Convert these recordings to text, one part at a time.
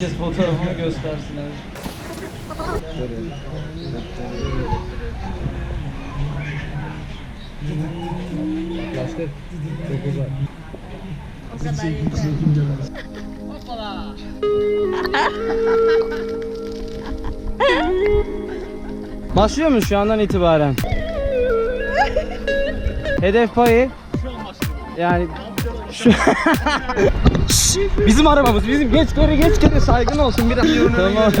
Herkes fotoğrafını göstersin evet. Lastik çok uzak. O kadar yeter. Başlıyor mu şu andan itibaren? Hedef payı yani şu bizim arabamız bizim geç geri geç geri saygın olsun biraz. tamam.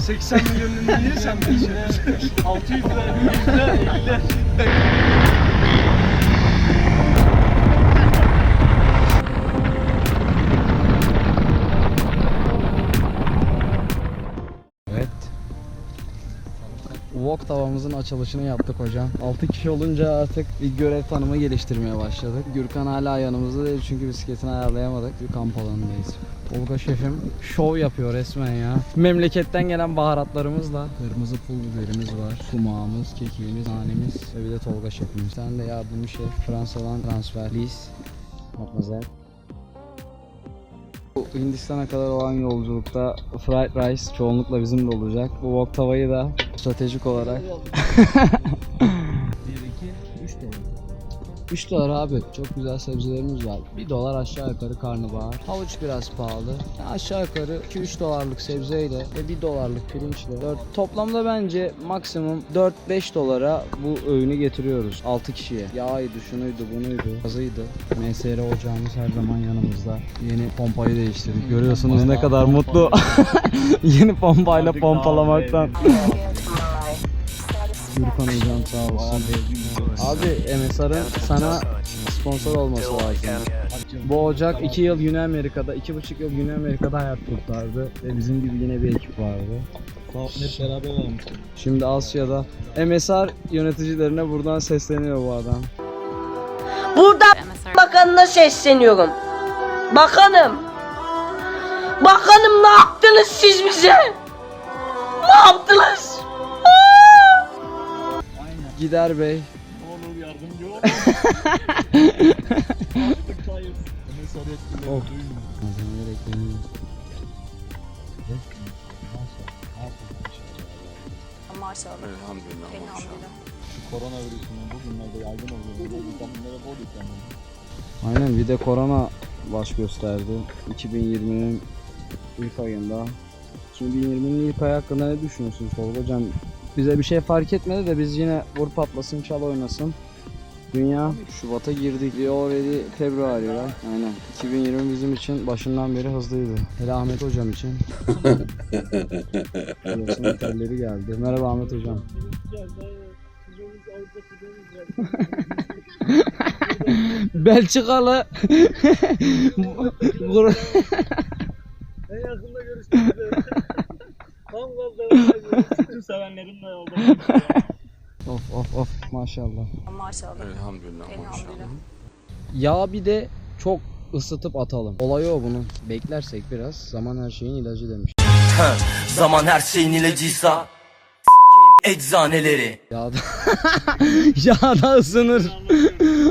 80 milyonunu niye sen taşıyorsun? 600 lira, 100 lira, 50 Evet. Wok tavamızın açılışını yaptık hocam. 6 kişi olunca artık bir görev tanımı geliştirmeye başladık. Gürkan hala yanımızda değil çünkü bisikletini ayarlayamadık. Bir kamp alanındayız. Tolga şefim şov yapıyor resmen ya. Memleketten gelen baharatlarımızla. Kırmızı pul biberimiz var. Sumağımız, kekiğimiz, nanemiz ve bir de Tolga şefimiz. Sen de yardımcı şef. Fransa'dan transfer. Liz. Matmazel. Hindistan'a kadar olan yolculukta fried rice çoğunlukla bizimle olacak. Bu wok tavayı da stratejik olarak 1, 2, 3 dolar. 3 dolar abi. Çok güzel sebzelerimiz var. 1 dolar aşağı yukarı karnabahar. Havuç biraz pahalı. Yani aşağı yukarı 2-3 dolarlık sebzeyle ve 1 dolarlık pirinçle. 4, toplamda bence maksimum 4-5 dolara bu öğünü getiriyoruz 6 kişiye. Yağıydı, şunuydu, bunuydu, gazıydı. MSR ocağımız her zaman yanımızda. Yeni pompayı değiştirdik. Görüyorsunuz ne kadar mutlu. Yeni pompayla pompalamaktan. Gürkan hocam sağ olsun. Abi MSR'ın sana sponsor olması lazım. Bu ocak 2 yıl Güney Amerika'da, 2,5 yıl Güney Amerika'da hayat kurtardı ve bizim gibi yine bir ekip vardı. Hep beraber. Şimdi Asya'da MSR yöneticilerine buradan sesleniyor bu adam. Burada bakanına sesleniyorum. Bakanım. Bakanım ne yaptınız siz bize? Ne yaptınız? Gider Bey. Ne olur yardımcı ol. Artık hayır. Hemen sarı etkileri Of. duymuyor. Malzemeler ekleniyor. Maşallah. Elhamdülillah. Elhamdülillah. Şu koronavirüsünün bugünlerde yaygın olduğunu bu vitaminlere bol yüklenmeli. Aynen bir de korona baş gösterdi. 2020'nin ilk ayında. 2020'nin ilk ayı hakkında ne düşünüyorsunuz Tolga hocam? Bize bir şey fark etmedi de biz yine vur patlasın çal oynasın. Dünya Şubat'a girdik. We already February right? Aynen. 2020 bizim için başından beri hızlıydı. Hele Ahmet hocam için. Yaşın telleri geldi. Merhaba Ahmet hocam. Belçikalı. gazda Sütü sevenlerimle yolda. of of of maşallah. Maşallah. Elhamdülillah. Elhamdülillah. Yağ bir de çok ısıtıp atalım. Olayı o bunun. Beklersek biraz zaman her şeyin ilacı demiş. Zaman her şeyin ilacıysa s**eyim eczaneleri. Yağda Yağda ısınır.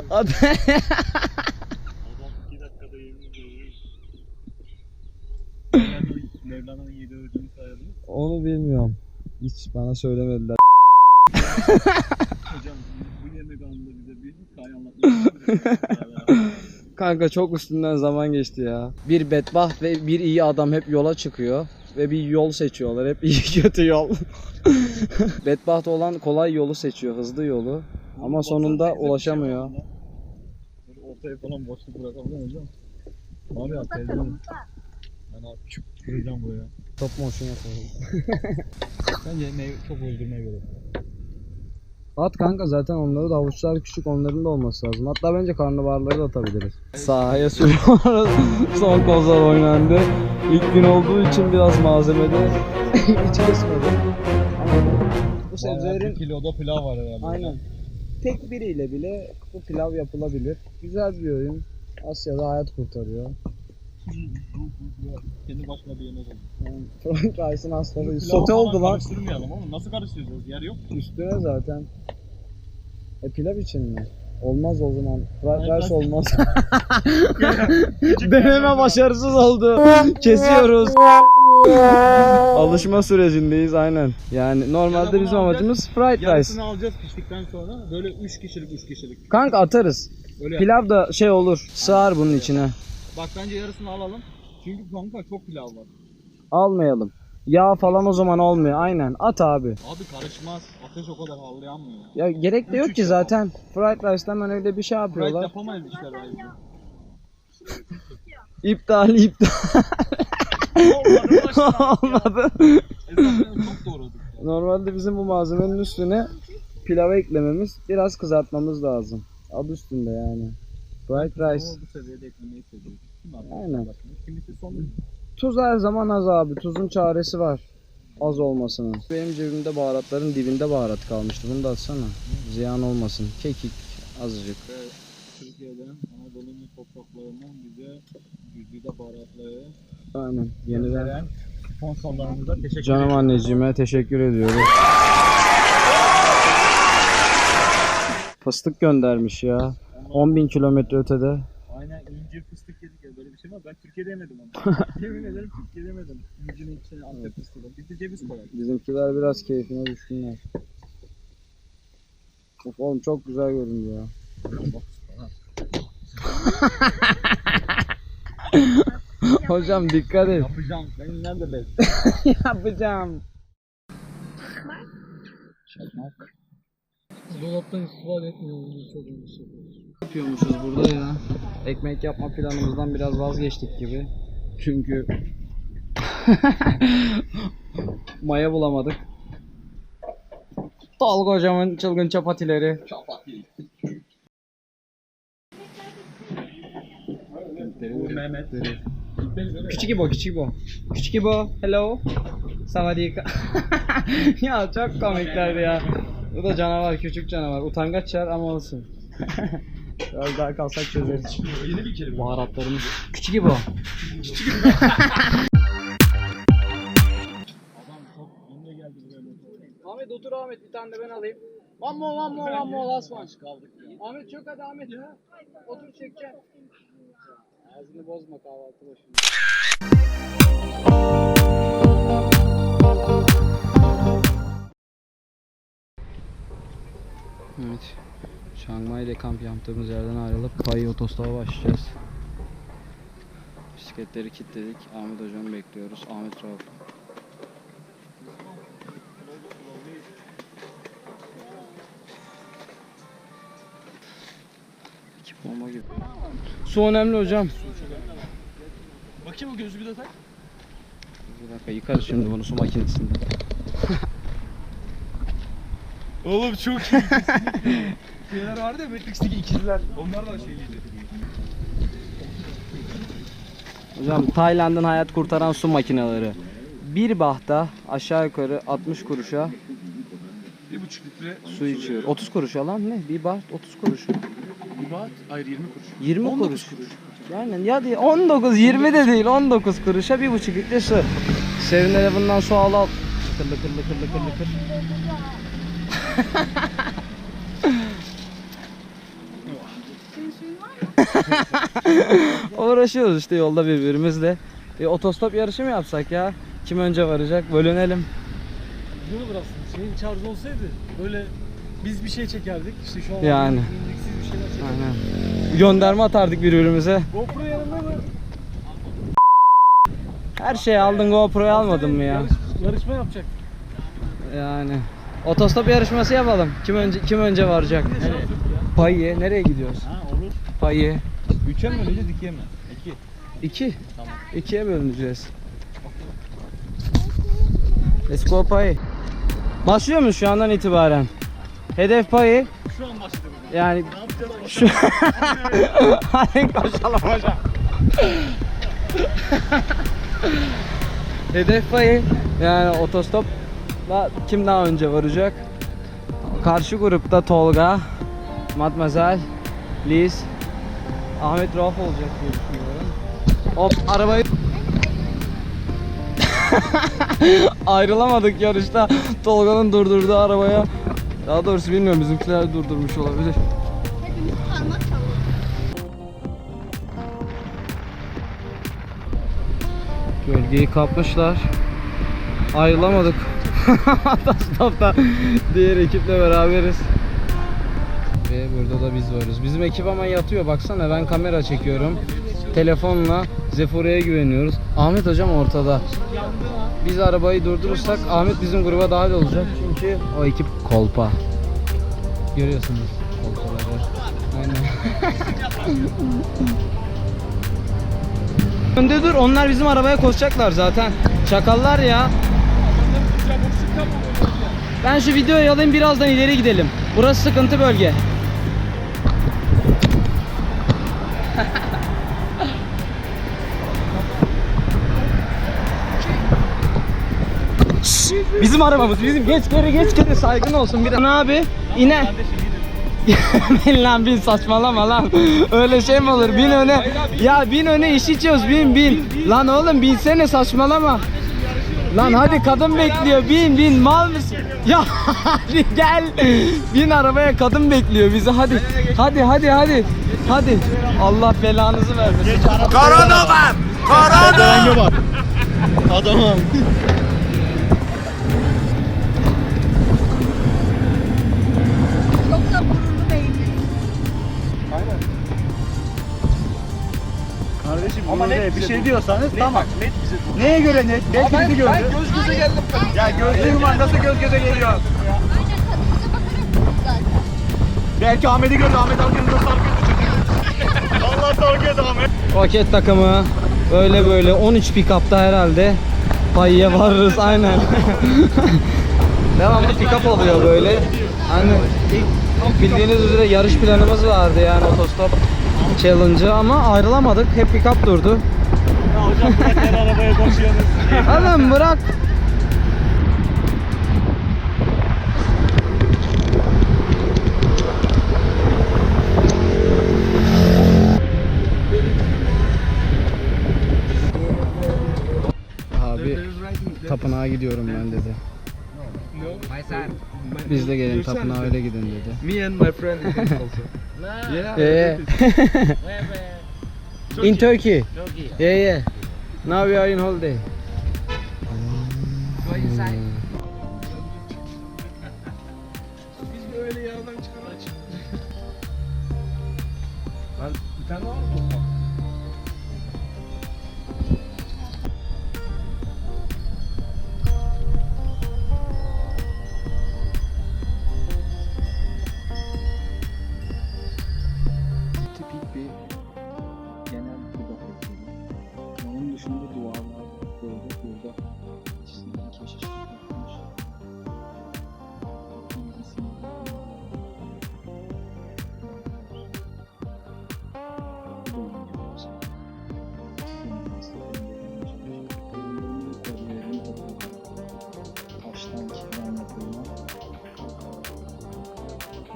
Hadi. Adam 2 dakikada yemin ediyorum. Mevlana'nın yedi ödülünü sayalım. Onu bilmiyorum. Hiç bana söylemediler. Hocam bu yemek anında bize bir hikaye anlatmak Kanka çok üstünden zaman geçti ya. Bir bedbaht ve bir iyi adam hep yola çıkıyor ve bir yol seçiyorlar. Hep iyi kötü yol. bedbaht olan kolay yolu seçiyor, hızlı yolu. Ama sonunda ulaşamıyor. Ortaya falan boşluk bırakabilir hocam. Abi ya teyzem. Ben abi küp kıracağım buraya. Top motion yapalım. Bence ne, çok öldürmeye gerek yok. At kanka zaten onları da avuçlar küçük onların da olması lazım. Hatta bence karnabaharları da atabiliriz. Sahaya sürüyoruz. Son kozlar oynandı. İlk gün olduğu için biraz malzemede hiç kesmedi. Bu sebzelerin kiloda pilav var herhalde. aynen tek biriyle bile bu pilav yapılabilir. Güzel bir oyun. Asya'da hayat kurtarıyor. Kendi başına bir yemek oldu. Rice'ın hastalığı. Sote oldu lan. Karıştırmayalım oğlum. Nasıl karıştıracağız? Yer yok. Üstüne zaten. E pilav için mi? Olmaz o zaman. Fried rice olmaz. Deneme başarısız oldu. Kesiyoruz. Alışma sürecindeyiz aynen. Yani normalde bizim alacağız. amacımız fried rice. Yarısını alacağız piştikten sonra. Böyle 3 kişilik 3 kişilik. Kanka atarız. Öyle. Pilav da şey olur. Sığar bunun içine. Bak bence yarısını alalım. Çünkü kanka çok pilav var. Almayalım. Yağ falan o zaman olmuyor. Aynen. At abi. Abi karışmaz. Ateş o kadar havalı yanmıyor. Ya gerek de yok ki zaten. Fried rice'dan hemen öyle bir şey Fried yapıyorlar. yapamayız işte Rice'ı. İptal iptal. Olmadı. Esasında çok doğradık. ya. Normalde bizim bu malzemenin üstüne pilava eklememiz, biraz kızartmamız lazım. Adı üstünde yani. Fried rice. Ama bu seviyede eklemeyi abi? Aynen. Kimisi son Tuz her zaman az abi. Tuzun çaresi var. Az olmasının. Benim cebimde baharatların dibinde baharat kalmıştı. Bunu da atsana. Ziyan olmasın. Kekik azıcık. Türkiye'den Anadolu'nun topraklarından bize güzide baharatları Aynen. Yeniden. sponsorlarımıza teşekkür Canım ederim. anneciğime teşekkür ediyoruz. Fıstık göndermiş ya. 10.000 kilometre ötede. Aynen incir fıstık yedik ya böyle bir şey var. Ben Türkiye'de yemedim onu. Yemin ederim Türkiye'de yemedim. İncirin içine Antep fıstığı. Biz de ceviz koyalım. Bizimkiler biraz keyfine düşkünler. Of oğlum çok güzel görünüyor ya. Hocam dikkat et. Yapacağım. Benim nerede bez? Yapacağım. Çakmak. Dolaptan istifade etmiyoruz çok yapıyormuşuz burada ya. Ekmek yapma planımızdan biraz vazgeçtik gibi. Çünkü maya bulamadık. Tolga hocamın çılgın çapatileri. Mehmet. Küçük İbo, küçük İbo. Küçük İbo, hello. Savadika. ya çok komiklerdi ya. Bu da canavar, küçük canavar. Utangaç yer ama olsun. Biraz daha kalsak çözeriz. Yeni bir kelime. Baharatlarımız. Küçük çok yeni geldi buraya. Ahmet otur Ahmet bir tane de ben alayım. One more one more one more last one. Ahmet çok hadi Ahmet ya. Otur çekeceğim. Ağzını bozma kahvaltı başında. Evet. Chiang Mai ile kamp yaptığımız yerden ayrılıp Pai Otostop'a başlayacağız. Bisikletleri kilitledik. Ahmet hocamı bekliyoruz. Ahmet Rauf. Ekip bomba gibi. Su önemli hocam. Bakayım o gözlüğü de tak. Bir dakika yıkarız şimdi bunu su makinesinde. Oğlum çok iyi. Şeyler vardı ya Matrix'teki ikizler. Onlar da şeyliydi. Hocam Tayland'ın hayat kurtaran su makineleri. Bir bahta aşağı yukarı 60 kuruşa Bir buçuk litre su içiyor. 30 kuruş lan ne? Bir baht 30 kuruş. bir baht. Hayır 20 kuruş. 20 19 kuruş. Yani ya değil 19 20 de değil 19 kuruşa bir buçuk litre su. Sevinlere bundan su al al. Lıkır lıkır lıkır lıkır lıkır. Uğraşıyoruz işte yolda birbirimizle. Bir otostop yarışı mı yapsak ya? Kim önce varacak? Bölünelim. Olur aslında. Şeyin şarjı olsaydı böyle biz bir şey çekerdik. İşte şu an Yani. müziksiz bir şeyler çekerdik. Aynen. Gönderme atardık birbirimize. GoPro yanında mı? Her şeyi aldın GoPro'yu almadın mı ya? Yarış, yarışma yapacak. Yani otostop yarışması yapalım. Kim önce kim önce varacak? Payı nereye gidiyoruz? Ha olur. Payı Üçe mi böleceğiz ikiye mi? İki. 2. Tamam. 2'ye bölüneceğiz. Let's go payı. Başlıyor muyuz şu andan itibaren? Hedef payı Şu an başladı. yani şu Hadi koşalım hocam. Hedef payı yani otostopla kim daha önce varacak? Karşı grupta Tolga, Matmazel, Liz, Ahmet Rauf olacak diye düşünüyorum. Hop arabayı Ayrılamadık yarışta. Tolga'nın durdurduğu arabaya daha doğrusu bilmiyorum bizimkiler durdurmuş olabilir. Bölgeyi kapmışlar. Ayrılamadık. Otostopta diğer ekiple beraberiz. Ve burada da biz varız. Bizim ekip ama yatıyor baksana ben kamera çekiyorum. Telefonla Zephyra'ya güveniyoruz. Ahmet hocam ortada. Biz arabayı durdurursak Ahmet bizim gruba dahil olacak. Çünkü o ekip kolpa. Görüyorsunuz kolpaları. Aynen. Önde dur onlar bizim arabaya koşacaklar zaten. Çakallar ya. Ben şu videoyu alayım birazdan ileri gidelim. Burası sıkıntı bölge. Bizim arabamız bizim geç geri geç geri saygın olsun bir Ne abi? İne. Bin lan bin saçmalama lan. Öyle şey mi olur? Bin öne. Ya bin öne iş içiyoruz bin bin. Lan oğlum binsene saçmalama lan hadi kadın bekliyor. Bin bin. Mal mısın? Ya hadi gel. Bin arabaya kadın bekliyor bizi. Hadi. Hadi hadi hadi. Hadi. Allah belanızı vermesin. Bak. Adamım. Çok da gururlu beyni. Kardeşim ama bir şey diyorsanız tamam. Net Neye göre net? Belki bizi gördü. Ben göz göze geldim. Ya gözlüğüm var nasıl göz göze geliyor? Tadınıza zaten. Belki Ahmet'i gördü. Ahmet arkanızda sarkıyordu çocuk. Allah sarkıyordu Ahmet. Roket takımı böyle böyle 13 pick-up'ta herhalde payıya varırız aynen. Devamlı pick-up oluyor böyle. Hani ilk bildiğiniz üzere yarış planımız vardı yani otostop challenge'ı ama ayrılamadık. Hep pick-up durdu. Ya hocam bırak her arabaya koşuyorsunuz. Oğlum bırak. Abi tapınağa gidiyorum ben dedi. Biz de gelin tapınağa öyle gidin dedi. Me and my friend also. yeah. Yeah. in Turkey. Yeah, yeah. Now we are in holiday. Biz de öyle yaradan çıkaran Ben bir tane var mı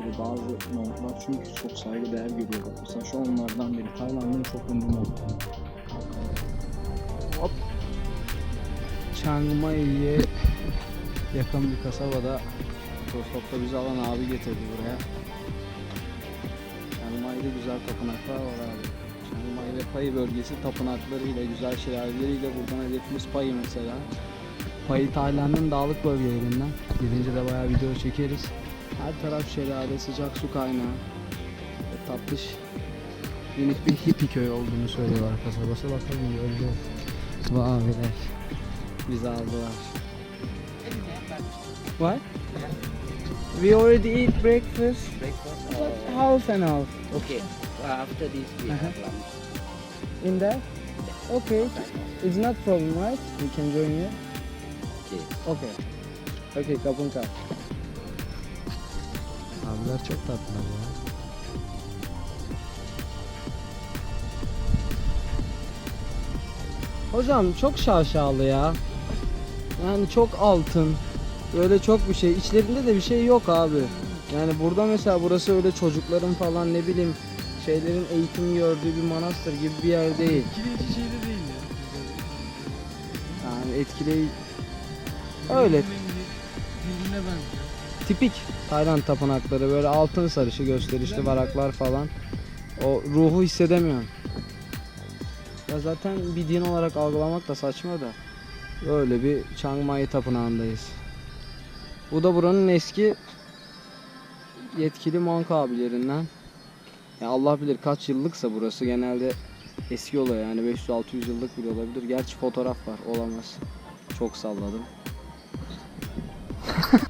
Böyle bazı montlar çünkü çok saygı değer görüyor bak. Mesela şu onlardan biri. Tayland'ın çok ünlü montu. Hop. Chiang Mai'ye yakın bir kasabada Otostop'ta bizi alan abi getirdi buraya. Chiang Mai'de güzel tapınaklar var abi. Chiang Mai ve Pai bölgesi tapınaklarıyla, güzel şelaleleriyle buradan hedefimiz Pai mesela. Pai Tayland'ın dağlık bölgelerinden. Gidince de bayağı video çekeriz. Her taraf şelale, sıcak su kaynağı. Tatlış minik bir hippie köy olduğunu söylüyorlar kasabası. Bakalım göreceğiz. Bu abiler bizi aldılar. What? We already eat breakfast. But half and half. Okay. Uh, after this, we have lunch. In there? Okay. It's not problem, right? We can join you. Okay. Okay. Okay, kapın kap. Abiler çok tatlılar ya. Hocam çok şaşalı ya. Yani çok altın. Böyle çok bir şey. İçlerinde de bir şey yok abi. Yani burada mesela burası öyle çocukların falan ne bileyim şeylerin eğitim gördüğü bir manastır gibi bir yer değil. Etkileyici şey de değil ya. Yani etkileyici öyle. Tipik Tayland tapınakları böyle altın sarışı gösterişli varaklar falan. O ruhu hissedemiyorum. Ya zaten bir din olarak algılamak da saçma da. Öyle bir Chiang Mai tapınağındayız. Bu da buranın eski yetkili monk abilerinden. Ya Allah bilir kaç yıllıksa burası genelde eski oluyor yani 500-600 yıllık bile olabilir. Gerçi fotoğraf var olamaz. Çok salladım.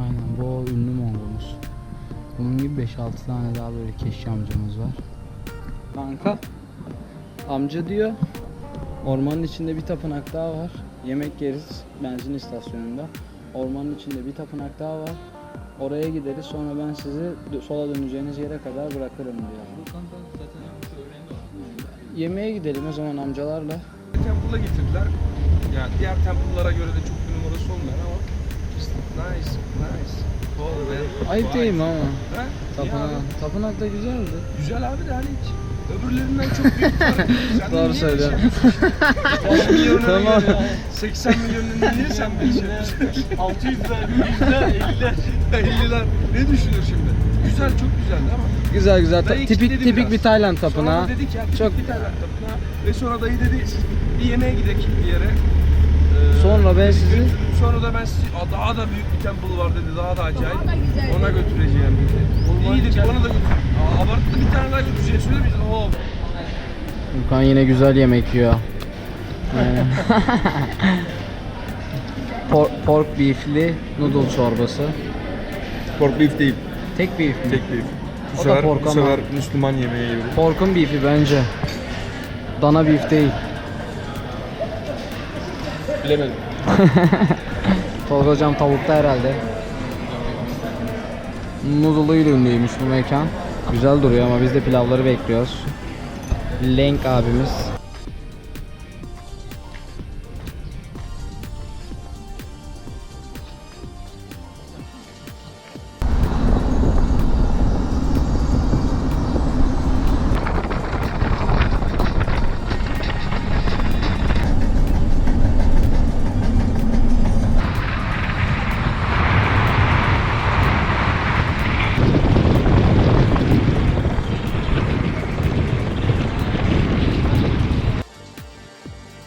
Aynen bu ünlü Mongolumuz. Bunun gibi 5-6 tane daha böyle keşke amcamız var. Kanka amca diyor ormanın içinde bir tapınak daha var. Yemek yeriz benzin istasyonunda. Ormanın içinde bir tapınak daha var. Oraya gideriz sonra ben sizi sola döneceğiniz yere kadar bırakırım diyor. Yemeğe gidelim o zaman amcalarla. Temple'a getirdiler. Yani diğer temple'lara göre de çok numarası olmayan ama nice, nice. Cool man. Ayıp değil mi ama? Ha? Tapınak, tapınak da güzeldi. güzel abi de hani hiç öbürlerinden çok büyük fark Doğru söylüyorsun. şey yapıyorsun? 10 milyonuna Tamam. göre 80 milyonuna niye sen bir şey yapıyorsun? 600'ler, 100'ler, 50'ler, 50'ler. Ne düşünür şimdi? Güzel, çok güzeldi ama. Güzel güzel. Ta- tipik tipik biraz. bir Tayland tapınağı. Sonra dedik ya, Çok- çok bir Tayland tapınağı. Ve sonra dayı dedi, "Siz bir yemeğe gidelim bir yere. Sonra ben sizi Sonra da ben sizi Aa, daha da büyük bir temple var dedi. Daha da acayip. Daha da güzel. Ona götüreceğim dedi. İyi dedi bana da götür. Aa, abarttı bir tane daha götüreceğim. Söyle biz. Oo. Furkan yine güzel yemek yiyor. Aynen. Por- pork beef'li noodle çorbası. Pork beef değil. Tek beef mi? Tek beef. Bu O da sefer, pork bu ama. sefer Müslüman yemeği gibi. Pork'un beef'i bence. Dana beef değil. Bilemedim. Tolga hocam tavukta herhalde. Noodle'ıyla ünlüymüş bu mekan. Güzel duruyor ama biz de pilavları bekliyoruz. Lenk abimiz